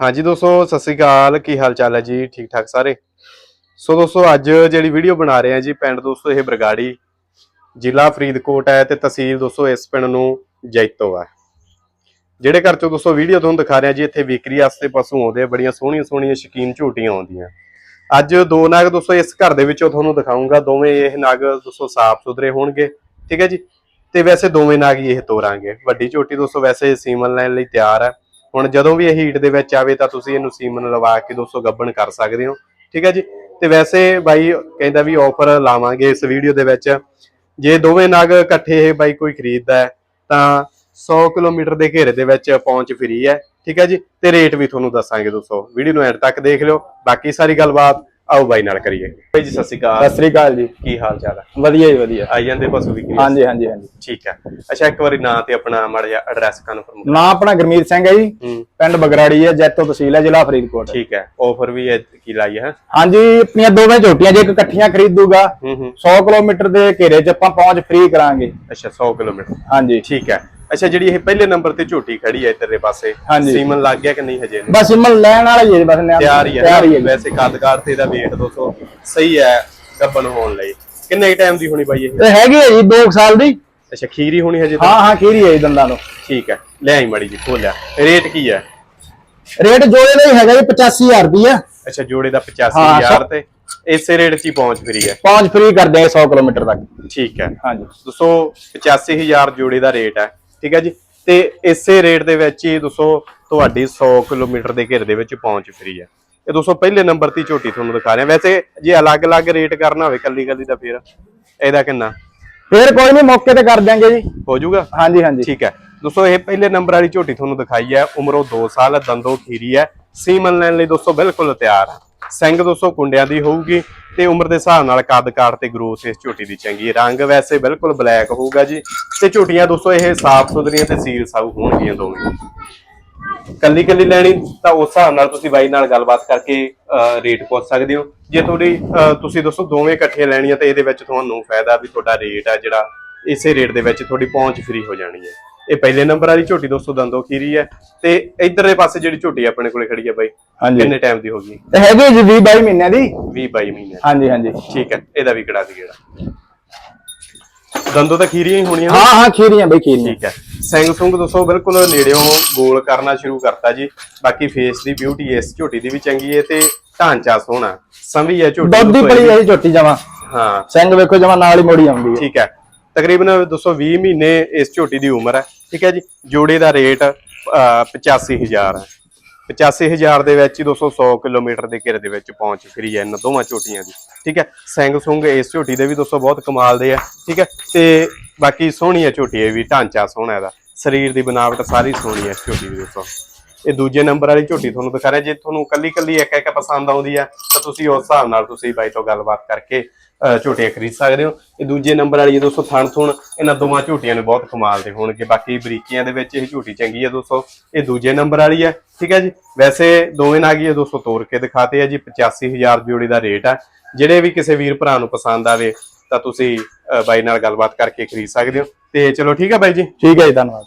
ਹਾਂਜੀ ਦੋਸਤੋ, ਸਤਿ ਸ੍ਰੀ ਅਕਾਲ। ਕੀ ਹਾਲ ਚਾਲ ਹੈ ਜੀ? ਠੀਕ ਠਾਕ ਸਾਰੇ? ਸੋ ਦੋਸਤੋ, ਅੱਜ ਜਿਹੜੀ ਵੀਡੀਓ ਬਣਾ ਰਹੇ ਆ ਜੀ ਪਿੰਡ ਦੋਸਤੋ, ਇਹ ਬਰਗਾੜੀ ਜ਼ਿਲ੍ਹਾ ਫਰੀਦਕੋਟ ਹੈ ਤੇ ਤਹਿਸੀਲ ਦੋਸਤੋ, ਇਸ ਪਿੰਡ ਨੂੰ ਜੈਤੋ ਹੈ। ਜਿਹੜੇ ਘਰ ਚੋਂ ਦੋਸਤੋ ਵੀਡੀਓ ਤੁਹਾਨੂੰ ਦਿਖਾ ਰਹੇ ਜੀ, ਇੱਥੇ ਵਿਕਰੀ ਵਾਸਤੇ ਪਸ਼ੂ ਆਉਂਦੇ ਆ, ਬੜੀਆਂ ਸੋਹਣੀਆਂ ਸੋਹਣੀਆਂ ਸ਼ਕੀਨ ਝੂਟੀਆਂ ਆਉਂਦੀਆਂ। ਅੱਜ ਦੋ ਨਾਗ ਦੋਸਤੋ, ਇਸ ਘਰ ਦੇ ਵਿੱਚੋਂ ਤੁਹਾਨੂੰ ਦਿਖਾਉਂਗਾ ਦੋਵੇਂ ਇਹ ਨਾਗ ਦੋਸਤੋ ਸਾਫ਼ ਸੁਥਰੇ ਹੋਣਗੇ, ਠੀਕ ਹੈ ਜੀ? ਤੇ ਵੈਸੇ ਦੋਵੇਂ ਨਾਗ ਹੀ ਇਹ ਤੋਰਾਂਗੇ। ਵੱਡੀ ਝੋਟੀ ਦੋਸਤੋ, ਵੈਸੇ ਸੀਮਨ ਲੈਣ ਲਈ ਤਿਆਰ ਹੈ। ਹੁਣ ਜਦੋਂ ਵੀ ਇਹ ਹੀਟ ਦੇ ਵਿੱਚ ਆਵੇ ਤਾਂ ਤੁਸੀਂ ਇਹਨੂੰ ਸੀਮਨ ਲਵਾ ਕੇ ਦੋਸਤੋ ਗੱਬਣ ਕਰ ਸਕਦੇ ਹੋ। ਠੀਕ ਹੈ ਜੀ? ਤੇ ਵੈਸੇ ਬਾਈ ਕਹਿੰਦਾ ਵੀ ਆਫਰ ਲਾਵਾਂਗੇ ਇਸ ਵੀਡੀਓ ਦੇ ਵਿੱਚ। ਜੇ ਦੋਵੇਂ ਨਗ ਇਕੱਠੇ ਇਹ ਬਾਈ ਕੋਈ ਖਰੀਦਦਾ ਹੈ, ਤਾਂ 100 ਕਿਲੋਮੀਟਰ ਦੇ ਘੇਰੇ ਦੇ ਵਿੱਚ ਪਹੁੰਚ ਫਰੀ ਹੈ। ਠੀਕ ਹੈ ਜੀ? ਤੇ ਰੇਟ ਵੀ ਤੁਹਾਨੂੰ ਦੱਸਾਂਗੇ ਦੋਸਤੋ। ਵੀਡੀਓ ਨੂੰ ਐਂਡ ਤੱਕ ਦੇਖ ਲਿਓ। ਬਾਕੀ ਸਾਰੀ ਗੱਲਬਾਤ ਆਓ ਬਾਈ ਨਾਲ ਕਰੀਏ। ਬਾਈ ਜੀ ਸਤਿ ਸ਼੍ਰੀ ਅਕਾਲ। ਸਤਿ ਸ੍ਰੀ ਅਕਾਲ ਜੀ। ਕੀ ਹਾਲ ਚਾਲ ਹੈ ਵਧੀਆ ਜੀ ਵਧੀਆ। ਆਈ ਜਾਂਦੇ ਪਸ਼ੂ ਵਿਕਰੀ ਹਾਂਜੀ ਹਾਂਜੀ ਹਾਂਜੀ। ਠੀਕ ਹੈ ਅੱਛਾ ਇੱਕ ਵਾਰੀ ਨਾਂ ਤੇ ਆਪਣਾ ਮਾੜਾ ਜਿਹਾ ਐਡਰੈਸ ਕਨਫਰਮ ਨਾਂ ਆਪਣਾ ਗੁਰਮੀਤ ਸਿੰਘ ਹੈ ਜੀ। ਹੂੰ। ਪਿੰਡ ਬਗਰਾੜੀ ਹੈ ਜੈਤੋ ਤਹਿਸੀਲ ਹੈ ਜ਼ਿਲ੍ਹਾ ਫਰੀਦਕੋਟ। ਠੀਕ ਹੈ। ਆਫਰ ਵੀ ਹੈ ਕੀ ਲਾਈ ਹੈ? ਹਾਂਜੀ ਆਪਣੀਆਂ ਦੋਵੇਂ ਝੋਟੀਆਂ ਜੇ ਇੱਕ ਇਕੱਠੀਆਂ ਖਰੀਦੂਗਾ ਹੂੰ ਹੂੰ। 100 ਕਿਲੋਮੀਟਰ ਦੇ ਘੇਰੇ 'ਚ ਆਪਾਂ ਪਹੁੰਚ ਫ੍ਰੀ ਕਰਾਂਗੇ। ਅੱਛਾ 100 ਕਿਲੋਮੀਟਰ। ਹਾਂਜੀ। ਠੀਕ ਹੈ। ਅੱਛਾ ਜਿਹੜੀ ਇਹ ਪਹਿਲੇ ਨੰਬਰ ਤੇ ਝੋਟੀ ਖੜੀ ਹੈ ਇੱਧਰਲੇ ਪਾਸੇ। ਸੀਮਨ ਲੱਗ ਗਿਆ ਕਿ ਨਹੀਂ ਹਜੇ? ਬਸ ਇਮਲ ਲੈਣ ਵਾਲਾ ਹੀ ਹੈ ਬਸ ਤਿਆਰ ਹੀ ਹੈ। ਵੈਸੇ ਕੱਦਕਾਰ ਤੇ ਇਹਦਾ weight ਦੋਸਤੋ ਸਹੀ ਹੈ ਗੱਬਨ ਹੋਣ ਲਈ। ਕਿੰਨੇ ਟਾਈਮ ਦੀ ਹੋਣੀ ਬਾਈ ਇਹ? ਇਹ ਹੈਗੀ ਹੈ ਜੀ 2 ਸਾਲ ਦੀ। ਅੱਛਾ ਖੀਰੀ ਹੋਣੀ ਹਜੇ ਤਾਂ? ਹਾਂ ਹਾਂ ਖੀਰੀ ਹੈ ਦੰਦਾਂ ਨੂੰ ਠੀਕ ਹੈ ਲੈ ਆਈ ਮੜੀ ਜੀ ਖੋਲਿਆ। ਰੇਟ ਕੀ ਹੈ? ਰੇਟ ਜੋੜੇ ਦਾ ਹੀ ਹੈਗਾ ਜੀ 85000 ਰੁਪਇਆ ਅੱਛਾ ਜੋੜੇ ਦਾ ਹਾਂ, 85000 ਸੌ- ਤੇ। ਇਸੇ ਰੇਟ 'ਚ ਹੀ ਪਹੁੰਚ ਫਰੀ ਹੈ। ਪਹੁੰਚ ਫ੍ਰੀ ਕਰ ਦਿਆਂਗੇ 100 ਕਿਲੋਮੀਟਰ ਤੱਕ। ਠੀਕ ਹੈ। ਹਾਂਜੀ। ਦੋਸਤੋ 85000 ਜੋੜੇ ਦਾ ਰੇਟ ਹੈ। ਠੀਕ ਹੈ ਜੀ? ਤੇ ਇਸੇ ਰੇਟ ਦੇ ਵਿੱਚ ਹੀ ਦੋਸਤੋ ਤੁਹਾਡੀ 100 ਕਿਲੋਮੀਟਰ ਦੇ ਘੇਰੇ ਦੇ ਵਿੱਚ ਪਹੁੰਚ ਫਰੀ ਹੈ। ਇਹ ਦੋਸਤੋ ਪਹਿਲੇ ਨੰਬਰ ਤੇ ਝੋਟੀ ਤੁਹਾਨੂੰ ਦਿਖਾ ਰਿਹਾ ਵੈਸੇ ਜੇ ਅਲੱਗ-ਅਲੱਗ ਰੇਟ ਕਰਨਾ ਹੋਵੇ ਕੱਲੀ ਕੱਲੀ ਦਾ ਫਿਰ ਇਹਦਾ ਕਿੰਨਾ? ਫੇਰ ਕੋਈ ਨਹੀਂ ਮੌਕੇ ਤੇ ਕਰ ਦਿਆਂਗੇ ਜੀ। ਹੋ ਜਾਊਗਾ? ਹਾਂਜੀ ਹਾਂਜੀ। ਠੀਕ ਹੈ। ਦੋਸਤੋ ਇਹ ਪਹਿਲੇ ਨੰਬਰ ਵਾਲੀ ਝੋਟੀ ਤੁਹਾਨੂੰ ਦਿਖਾਈ ਹੈ। ਉਮਰੋਂ 2 ਸਾਲ ਦੰਦੋ ਖੀਰੀ ਹੈ। ਸੀਮਨ ਲੈਣ ਲਈ ਦੋਸਤੋ ਬਿਲਕੁਲ ਤਿਆਰ ਹੈ। ਸਿੰਘ ਦੋਸਤੋ ਕੁੰਡਿਆਂ ਦੀ ਹੋਊਗੀ ਤੇ ਉਮਰ ਦੇ ਹਿਸਾਬ ਨਾਲ ਕੱਦ ਕਾਠ ਤੇ ਗਰੋਥ ਇਸ ਝੋਟੀ ਦੀ ਚੰਗੀ ਰੰਗ ਵੈਸੇ ਬਿਲਕੁਲ ਬਲੈਕ ਹੋਊਗਾ ਜੀ ਤੇ ਝੋਟੀਆਂ ਦੋਸਤੋ ਇਹ ਸਾਫ਼ ਸੁਥਰੀਆਂ ਤੇ ਸੀਲ ਸਾਊ ਹੋਣਗੀਆਂ ਦੋਵੇਂ। ਕੱਲੀ ਕੱਲੀ ਲੈਣੀ ਤਾਂ ਉਸ ਹਿਸਾਬ ਨਾਲ ਤੁਸੀਂ ਬਾਈ ਨਾਲ ਗੱਲਬਾਤ ਕਰਕੇ ਰੇਟ ਪੁੱਛ ਸਕਦੇ ਹੋ। ਜੇ ਤੁਹਾਡੀ ਤੁਸੀਂ ਦੋਸਤੋ ਦੋਵੇਂ ਇਕੱਠੇ ਲੈਣੀਆਂ ਤਾਂ ਇਹਦੇ ਵਿੱਚ ਤੁਹਾਨੂੰ ਫਾਇਦਾ ਵੀ ਤੁਹਾਡਾ ਰੇਟ ਆ ਜਿਹੜਾ ਇਸੇ ਰੇਟ ਦੇ ਵਿੱਚ ਤੁਹਾਡੀ ਪਹੁੰਚ ਫ੍ਰੀ ਹੋ ਜਾਣੀ ਹੈ। ਇਹ ਪਹਿਲੇ ਨੰਬਰ ਵਾਲੀ ਝੋਟੀ ਦੋਸਤੋ ਦੰਦੋ ਖੀਰੀ ਹੈ। ਤੇ ਇਧਰਲੇ ਪਾਸੇ ਜਿਹੜੀ ਝੋਟੀ ਆਪਣੇ ਕੋਲੇ ਖੜੀ ਹੈ ਬਾਈ ਕਿੰਨੇ ਟਾਈਮ ਦੀ ਹੋਗੀ ਹੈਗੀ ਜੀ 20 22 ਮਹੀਨਿਆਂ ਦੀ। 20 22 ਮਹੀਨੇ ਹਾਂਜੀ ਹਾਂਜੀ। ਠੀਕ ਹੈ ਇਹਦਾ ਵੀ ਕਿਹੜਾ ਦੀ ਗੇੜਾ ਦੰਦੋ ਤਾਂ ਖੀਰੀਆਂ ਹੀ ਹੋਣੀਆਂ? ਹਾਂ ਹਾਂ ਖੀਰੀਆਂ ਬਈ ਖੀਰੀਆਂ। ਠੀਕ ਹੈ। ਸਿੰਘ ਸੁੰਗ ਦੋਸਤੋ ਬਿਲਕੁਲ ਨੇੜਿਓਂ ਗੋਲ ਕਰਨਾ ਸ਼ੁਰੂ ਕਰਤਾ ਜੀ। ਬਾਕੀ ਫੇਸ ਦੀ ਬਿਊਟੀ ਇਸ ਝੋਟੀ ਦੀ ਵੀ ਚੰਗੀ ਹੈ ਤੇ ਢਾਂਚਾ ਸੋਹਣਾ। ਸੰਭੀ ਹੈ ਝੋਟੀ ਦੁੱਧ ਦੀ। ਹੈ ਝੋਟੀ ਜਮਾ। ਹਾਂ। ਸਿੰਘ ਵੇਖੋ ਜਮਾ ਨਾਲ ਹੀ ਮੋੜੀ ਆਉਂਦੀ ਹੈ। ਠੀਕ ਹੈ। ਤਕਰੀਬਨ 220 ਮਹੀਨੇ ਇਸ ਝੋਟੀ ਦੀ ਉਮਰ ਹੈ। ਠੀਕ ਹੈ ਜੀ? ਜੋੜੇ ਦਾ ਰੇਟ ਅਹ, 85000 ਹੈ। 85000 ਦੇ ਵਿੱਚ ਹੀ 200 ਕਿਲੋਮੀਟਰ ਦੇ ਘੇਰੇ ਦੇ ਵਿੱਚ ਪਹੁੰਚ ਫਰੀ ਹੈ ਇਹਨਾਂ ਦੋਵਾਂ ਝੋਟੀਆਂ ਦੀ। ਠੀਕ ਹੈ? ਸਿੰਘ ਸੁੰਗ ਇਸ ਝੋਟੀ ਦੇ ਵੀ 200 ਬਹੁਤ ਕਮਾਲ ਦੇ ਆ। ਠੀਕ ਹੈ? ਤੇ ਬਾਕੀ ਸੋਹਣੀ ਹੈ ਝੋਟੀ ਇਹ ਵੀ ਢਾਂਚਾ ਸੋਹਣਾ ਇਹਦਾ। ਸਰੀਰ ਦੀ ਬਣਾਵਟ ਸਾਰੀ ਸੋਹਣੀ ਹੈ ਇਸ ਝੋਟੀ ਦੀ ਦੋਸਤੋ। ਇਹ ਦੂਜੇ ਨੰਬਰ ਵਾਲੀ ਝੋਟੀ ਤੁਹਾਨੂੰ ਦਿਖਾ ਰਿਹਾ। ਜੇ ਤੁਹਾਨੂੰ ਕੱਲੀ ਕੱਲੀ ਇੱਕ ਇੱਕ ਪਸੰਦ ਆਉਂਦੀ ਆ ਤਾਂ ਤੁਸੀਂ ਉਸ ਹਿਸਾਬ ਨਾਲ ਤੁਸੀਂ ਬਾਈ ਤੋਂ ਗੱਲਬਾਤ ਕਰਕੇ ਝੋਟੀਆਂ ਖਰੀਦ ਸਕਦੇ ਹੋ। ਇਹ ਦੂਜੇ ਨੰਬਰ ਵਾਲੀ ਦੋਸਤੋ ਥਣ ਥੁਣ ਇਹਨਾਂ ਦੋਵਾਂ ਝੋਟੀਆਂ ਨੂੰ ਬਹੁਤ ਕਮਾਲ ਦੇ ਹੋਣਗੇ। ਬਾਕੀ ਬਰੀਕੀਆਂ ਦੇ ਵਿੱਚ ਇਹ ਝੋਟੀ ਚੰਗੀ ਹੈ ਦੋਸਤੋ। ਇਹ ਦੂਜੇ ਨੰਬਰ ਵਾਲੀ ਹੈ, ਠੀਕ ਹੈ ਜੀ? ਵੈਸੇ ਦੋਵੇਂ ਨਾਗੀ ਇਹ ਦੋਸਤੋ, ਤੋੜ ਕੇ ਦਿਖਾਤੇ ਆ ਜੀ। 85000 ਜੋੜੀ ਦਾ ਰੇਟ ਆ। ਜਿਹੜੇ ਵੀ ਕਿਸੇ ਵੀਰ ਭਰਾ ਨੂੰ ਪਸੰਦ ਆਵੇ, ਤਾਂ ਤੁਸੀਂ ਬਾਈ ਨਾਲ ਗੱਲਬਾਤ ਕਰਕੇ ਖਰੀਦ ਸਕਦੇ ਹੋ। ਤੇ ਚਲੋ ਠੀਕ ਹੈ ਬਾਈ ਜੀ। ਠੀਕ ਹੈ ਜੀ, ਧੰਨਵਾਦ।